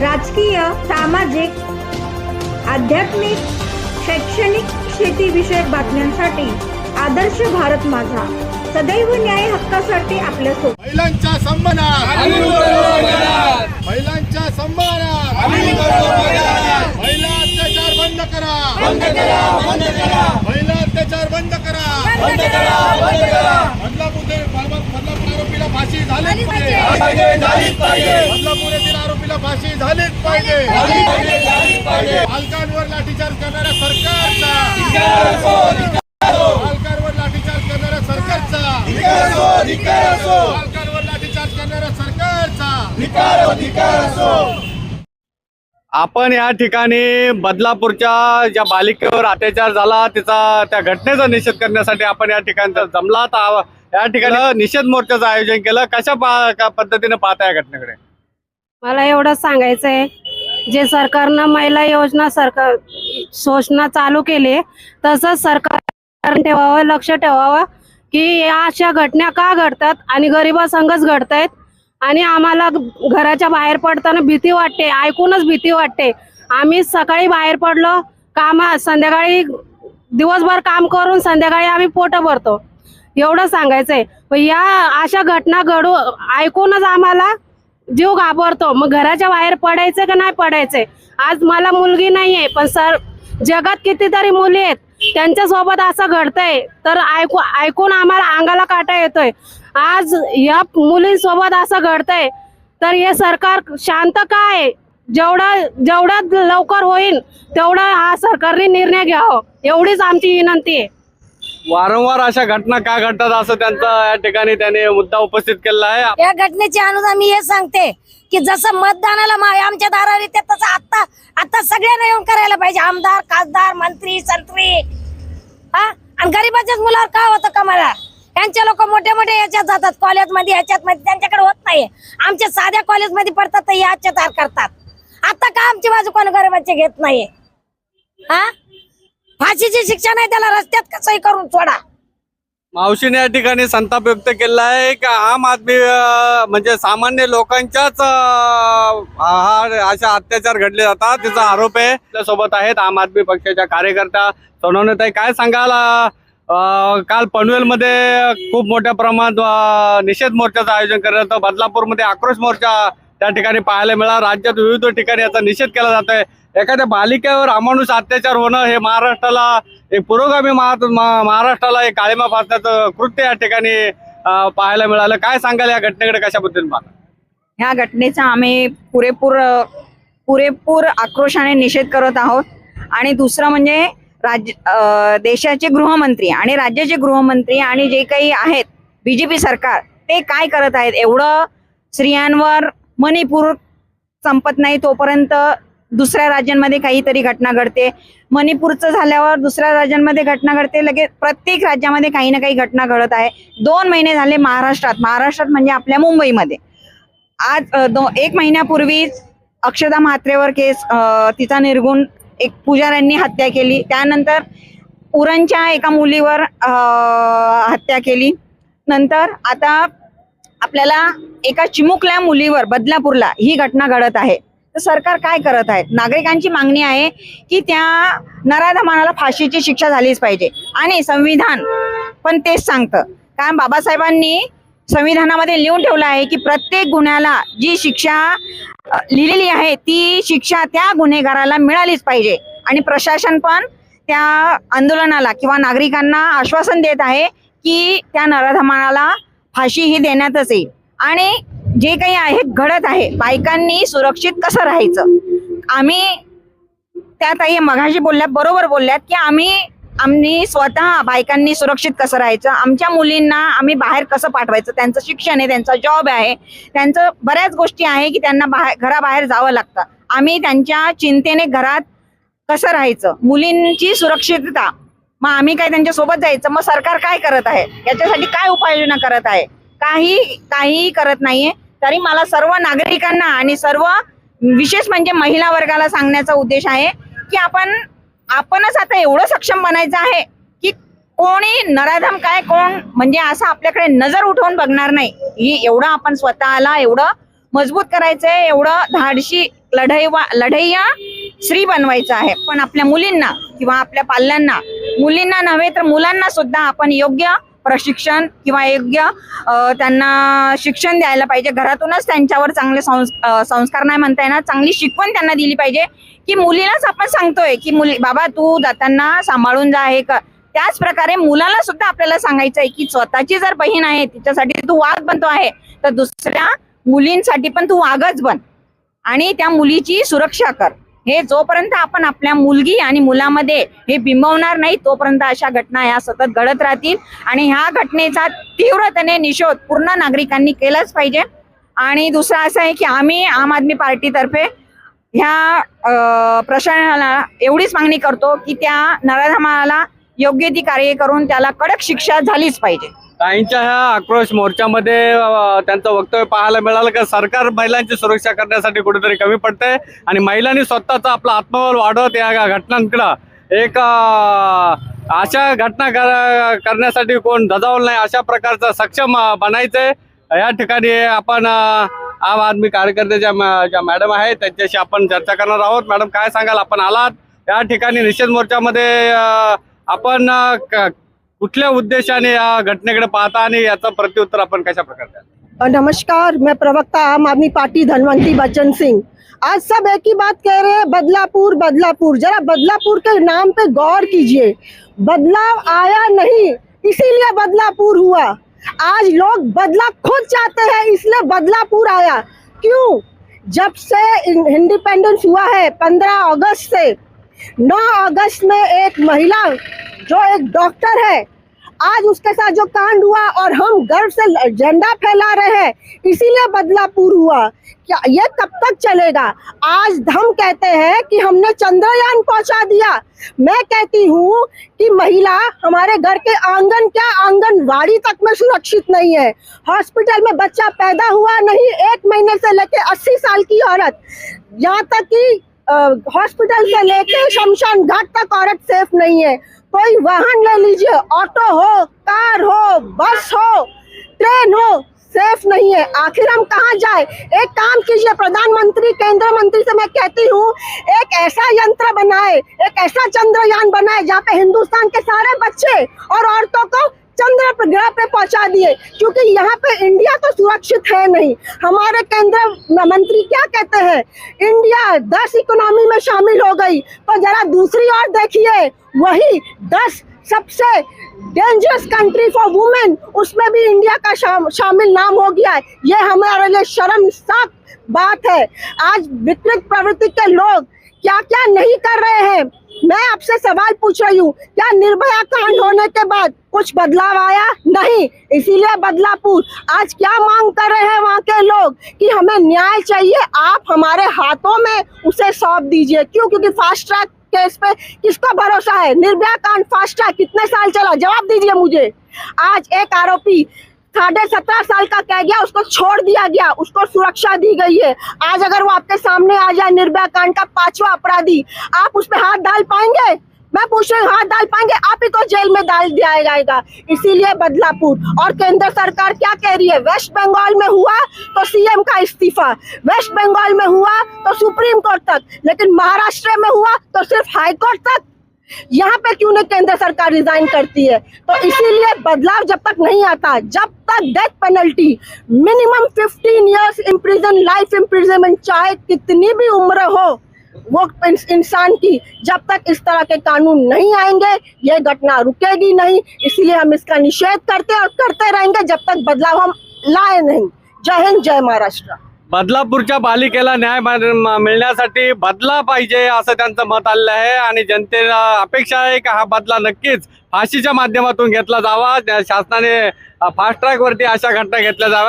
राजकीय सामाजिक आध्यात्मिक शैक्षणिक शेतीविषयक बातम्यांसाठी आदर्श भारत माझा. सदैव न्याय हक्कासाठी आपल्यासोबत महिलांच्या सन्मानात. महिलांच्या सन्मानात महिला अत्याचार बंद करा महिला अत्याचार बंद करा बदलापूर बदलापूर आरोपीला फाशी झालीच पाहिजे. बदलापूर येथील आरोपीला फाशी झालीच पाहिजे. पालकांवर लाठीचार्ज करणाऱ्या सरकारचा. पालकांवर लाठीचार्ज करणाऱ्या सरकारचा. पालकांवर लाठीचार्ज करणाऱ्या सरकारचा. आपण या ठिकाणी बदलापूरच्या ज्या बालिकेवर अत्याचार झाला त्याचा त्या घटनेचा निषेध करण्यासाठी आपण या ठिकाणी जमलात तर या ठिकाणी निषेध मोर्चाचं आयोजन केलं. कशा पा- पद्धतीने पाहता या घटनेकडे? मला एवढं सांगायचं आहे जे सरकारनं महिला योजना सरकार योजना चालू केली तसंच सरकार ठेवावं लक्ष ठेवावं की या अशा घटना का घडतात आणि गरिबासंगच घडत आहेत आणि आम्हाला घराच्या बाहेर पडताना भीती वाटते ऐकूनच भीती वाटते. आम्ही सकाळी बाहेर पडलो कामा संध्याकाळी दिवसभर काम करून संध्याकाळी आम्ही पोट भरतो. एवढं सांगायचंय. या अशा घटना घडू ऐकूनच आम्हाला जीव घाबरतो. मग घराच्या बाहेर पडायचं का नाही पडायचंय? आज मला मुलगी नाहीये पण सर जगात कितीतरी मुली आहेत त्यांच्यासोबत असं घडतंय. तर ऐकू ऐकून आम्हाला अंगाला काटा येतोय. आज या मुलींसोबत असं घडतंय. तर हे सरकार शांत काय जेवढं जेवढं लवकर होईल तेवढा हा सरकारने निर्णय घ्यावा. एवढीच आमची विनंती आहे. वारंवार अशा घटना का घडतात असं त्यांचा या ठिकाणी त्याने मुद्दा उपस्थित केलेला आहे. या घटनेची अनुदान मी हे सांगते की जसं मतदानाला मा- आमच्या दारावर येते तसं आता आता सगळ्यांना येऊन करायला पाहिजे. आमदार खासदार मंत्री संत्री. हा? आणि गरीबाच्याच मुलावर का होतं कमाला? त्यांचे लोक मोठे मोठे याच्यात जातात. कॉलेजमध्ये याच्यात मध्ये. त्यांच्याकडे होत नाही आमच्या साध्या कॉलेजमध्ये पडतात तर याच्या तार करतात. आता का आमची बाजू कोण गरीबाचे घेत नाहीये? हा? फाशीची शिक्षा नाही त्याला रस्त्यात कसंही करून सोडा. मावशीने या ठिकाणी संताप व्यक्त केलेला आहे की? आम आदमी म्हणजे सामान्य लोकांच्याच अशा अत्याचार घडले जातात. त्याचा आरोप आहे. आपल्यासोबत आहेत आम आदमी पक्षाच्या कार्यकर्त्या सोनवणेताई. काय सांगाल काल पनवेलमध्ये खूप मोठ्या प्रमाणात निषेध मोर्चाचं आयोजन करण्यात होतं बदलापूरमध्ये आक्रोश मोर्चा त्या ठिकाणी पाहायला मिळाला. राज्यात विविध ठिकाणी याचा निषेध केला जात आहे एखाद्या बालिकेवर अमानुष अत्याचार होणं हे महाराष्ट्राला एक पुरोगामी महा- महाराष्ट्राला एक काळीमा फासण्याचं कृत्य या ठिकाणी पाहायला मिळालं. काय सांगाल या घटनेकडे? कशा पद्धतीने पाहता ह्या घटनेचा आम्ही पुरेपूर पुरेपूर आक्रोशाने निषेध करत आहोत. आणि दुसरं म्हणजे राज्य देशाचे गृहमंत्री आणि राज्याचे गृहमंत्री आणि जे काही आहेत बीजेपी सरकार ते काय करत आहेत? एवढं स्त्रियांवर मणिपूर संपत नाही तोपर्यंत दुसऱ्या राज्यांमध्ये काहीतरी घटना घडते. मणिपूरचं झाल्यावर दुसऱ्या राज्यांमध्ये घटना घडते लगेच प्रत्येक राज्यामध्ये काही ना काही घटना घडत आहे. दोन महिने झाले महाराष्ट्रात. महाराष्ट्रात म्हणजे आपल्या मुंबईमध्ये. आज दो एक महिन्यापूर्वीच अक्षदा म्हात्रेवर केस तिचा निर्गुण एक पुजाऱ्यांनी हत्या केली. त्यानंतर उरणच्या एका मुलीवर हत्या केली. नंतर आता आपल्याला एका चिमुकल्या मुलीवर बदलापूरला ही घटना घडत आहे. तर सरकार काय करत आहे? नागरिकांची मागणी आहे की त्या नराधमानाला फाशीची शिक्षा झालीच पाहिजे. आणि संविधान पण तेच सांगतं. कारण बाबासाहेबांनी संविधानामध्ये लिहून ठेवलं आहे की प्रत्येक गुन्ह्याला जी शिक्षा लिहिलेली आहे ती शिक्षा त्या गुन्हेगाराला मिळालीच पाहिजे. आणि प्रशासन पण त्या आंदोलनाला किंवा नागरिकांना आश्वासन देत आहे की त्या नराधमानाला फाशी ही देण्यातच येईल. आणि जे काही आहे घडत आहे बायकांनी सुरक्षित कसं राहायचं? आम्ही त्या ताई मघाशी बोलल्या बरोबर बोलल्यात की आम्ही आम्ही स्वतः बायकांनी सुरक्षित कसं राहायचं? आमच्या मुलींना आम्ही बाहेर कसं पाठवायचं? त्यांचं शिक्षण आहे त्यांचा जॉब आहे. त्यांचं बऱ्याच गोष्टी आहे की त्यांना बाहेर घराबाहेर जावं लागतं. आम्ही त्यांच्या चिंतेने घरात कसं राहायचं? मुलींची सुरक्षितता. मग आम्ही काय त्यांच्यासोबत जायचं? मग सरकार काय करत आहे? याच्यासाठी काय उपाययोजना करत आहे? काही काहीही करत नाहीये. तरी मला सर्व नागरिकांना आणि सर्व विशेष म्हणजे महिला वर्गाला सांगण्याचा उद्देश आहे की आपण आपणच आता एवढं सक्षम बनायचं आहे की कोणी नराधम काय कोण म्हणजे असं आपल्याकडे नजर उठवून बघणार नाही. ही एवढं आपण स्वतःला एवढं मजबूत करायचंय एवढं धाडशी लढाई लढैया श्री बनवायचं आहे. पण आपल्या मुलींना किंवा आपल्या पाल्यांना मुलींना नव्हे तर मुलांना सुद्धा आपण योग्य प्रशिक्षण किंवा योग्य त्यांना शिक्षण द्यायला पाहिजे. घरातूनच त्यांच्यावर चांगले संस संस्कार नाही म्हणता येणार. चांगली शिकवण त्यांना दिली पाहिजे. की मुलीलाच आपण सांगतोय की मुली बाबा तू जाताना सांभाळून जा हे कर. त्याच प्रकारे मुलाला सुद्धा आपल्याला सांगायचं आहे की स्वतःची जर बहीण आहे तिच्यासाठी तू वाघ बनतो आहे तर दुसऱ्या मुलींसाठी पण तू वाघच बन. आणि त्या मुलीची सुरक्षा कर. हे जोपर्यंत आपण आपल्या मुलगी आणि मुलामध्ये हे बिंबवणार नाही तोपर्यंत अशा घटना या सतत घडत राहतील. आणि ह्या घटनेचा तीव्रतेने निषेध पूर्ण नागरिकांनी केलाच पाहिजे. आणि दुसरं असं आहे की आम्ही आम आदमी पार्टीतर्फे ह्या प्रशासनाला एवढीच मागणी करतो की त्या नराधमाला योग्य ती कार्य करून त्याला कडक शिक्षा झालीच पाहिजे. काहींच्या ह्या आक्रोश मोर्चामध्ये त्यांचं वक्तव्य पाहायला मिळालं की सरकार महिलांची सुरक्षा करण्यासाठी कुठेतरी कमी पडते आणि महिलांनी स्वतःचा आपला आत्मबल वाढवत या घटनांकडं. एक अशा घटना कर- करण्यासाठी कोण धजावल नाही अशा प्रकारचं सक्षम बनायचंय. या ठिकाणी आपण आम आदमी कार्यकर्त्याच्या ज्या मॅडम आहेत त्यांच्याशी आपण चर्चा करणार आहोत. मॅडम काय सांगाल? आपण आलात. या ठिकाणी निषेध मोर्चामध्ये आपण कुठल्या उद्देशाने या घटनेकडे पाहता आणि याचं प्रत्युत्तर आपण कशा प्रकारे? नमस्कार, मैं प्रवक्ता आम आदमी पार्टी धनवंती बच्चन सिंह। आज सब एक ही बात कह रहे हैं, बदलापुर बदलापुर। जरा बदलापुर के नाम पे गौर कीजिए। बदलाव आया नहीं, इसीलिए बदलापुर हुआ। आज लोग बदला खुद चाहते हैं, इसलिए बदलापुर आया। क्यों? जब से इंडिपेंडेंस हुआ है, पंद्रह अगस्त से। 9 अगस्त में एक महिला, जो एक डॉक्टर है आज उसके साथ जो कांड हुआ और हम गर्व से झंडा फैला रहे हैं, इसीलिए बदलापुर हुआ। क्या ये कब तक चलेगा? आज हम कहते हैं कि हमने चंद्रयान पहुँचा दिया। मैं कहती हूँ कि महिला, हमारे घर के आँगन, क्या आंगनवाड़ी तक में सुरक्षित नहीं है? हॉस्पिटल में बच्चा पैदा हुआ नहीं, एक महीने से लेके अस्सी साल की औरत। यहाँ तक कि हॉस्पिटल से लेके शमशान घाट तक औरत सेफ़ नहीं है। कोई वाहन ले लीजिए ऑटो हो, कार हो बस हो ट्रेन हो सेफ़ नहीं है। आखिर हम कहाँ जाए? एक काम कीजिए, प्रधानमंत्री केंद्र मंत्री से मैं कहती हूँ, एक ऐसा यंत्र बनाए, एक ऐसा चंद्रयान बनाए, जहाँ पे हिंदुस्तान के सारे बच्चे और औरतों को चंद्र ग्रह पे पहुँचा दिए क्योंकि यहाँ पे इंडिया तो सुरक्षित है नहीं। हमारे केंद्र मंत्री क्या कहते हैं? इंडिया दस इकोनॉमी में शामिल हो गई तो जरा दूसरी ओर देखिए वही दस सबसे डेंजरस कंट्री फॉर वुमेन उसमें भी इंडिया का शाम, शामिल नाम हो गया है। ये हमारे लिए शर्म शर्मसाक बात है। आज विकृत प्रवृत्ति के लोग क्या क्या नहीं कर रहे हैं? मैं आपसे सवाल पूछ रही हूँ क्या निर्भया कांड होने के बाद कुछ बदलाव आया? नहीं। इसीलिए बदलापुर आज क्या मांग कर रहे हैं वहाँ के लोग? कि हमें न्याय चाहिए, आप हमारे हाथों में उसे सौंप दीजिए। क्यों? क्योंकि फास्ट ट्रैक केस पे किसका भरोसा है? निर्भया कांड फास्ट ट्रैक कितने साल चला? जवाब दीजिए मुझे। आज एक आरोपी साढ़े सत्रह साल का कह गया, उसको छोड़ दिया गया, उसको सुरक्षा दी गई है। आज अगर वो आपके सामने आ जाए, निर्भया कांड का पांचवा अपराधी, आप उस पर हाथ डाल पाएँगे? मैं पूछ रही हूँ, हाथ डाल पाएँगे? आप ही को जेल में डाल दिया जाएगा। इसीलिए बदलापुर और केंद्र सरकार क्या कह रही है? वेस्ट बंगाल में हुआ तो सीएम का इस्तीफा। वेस्ट बंगाल में हुआ तो सुप्रीम कोर्ट तक। लेकिन महाराष्ट्र में हुआ तो सिर्फ़ हाई कोर्ट तक। यहाँ पे क्यों नहीं केंद्र सरकार रिजाइन करती है? तो इसीलिए बदलाव जब तक नहीं आता, जब तक death penalty minimum 15 years imprison life imprisonment चाहे कितनी भी उम्र हो वो इंसान की जब तक इस तरह के कानून नहीं आएंगे ये घटना रुकेगी नहीं। इसलिए हम इसका निषेध करते और करते रहेंगे जब तक बदलाव हम लाए नहीं। जय हिंद जय महाराष्ट्र। बदलापूरच्या पालिकेला न्याय मिळण्यासाठी बदला पाहिजे असं त्यांचं मत आलेलं आहे आणि जनतेला अपेक्षा आहे की हा बदला नक्कीच फाशीच्या माध्यमातून घेतला जावा. शासनाने फास्ट ट्रॅक वरती अशा घटना घेतल्या जाव्या